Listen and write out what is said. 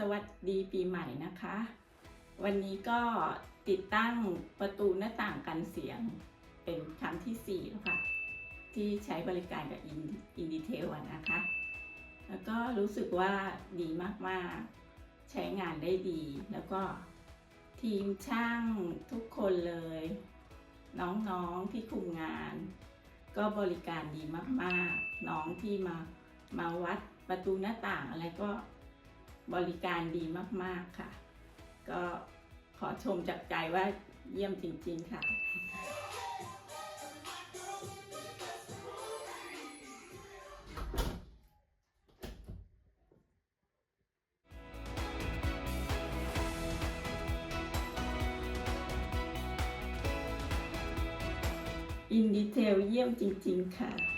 สวัสดีปีใหม่นะคะ วันนี้ก็ติดตั้งประตูหน้าต่างกันเสียงเป็นครั้งที่ 4 แล้วค่ะ ที่ใช้บริการกับอินดีเทลนะคะ แล้วก็รู้สึกว่าดีมากๆ ใช้งานได้ดี แล้วก็ทีมช่างทุกคนเลย น้องๆที่คุมงาน ก็บริการดีมากๆ น้องที่มามาวัดประตูหน้าต่างอะไรก็ บริการดีมาก ๆ ค่ะ ก็ขอชมจากใจว่าเยี่ยมจริง ๆ ค่ะอินดีเทลเยี่ยมจริง ๆ ค่ะ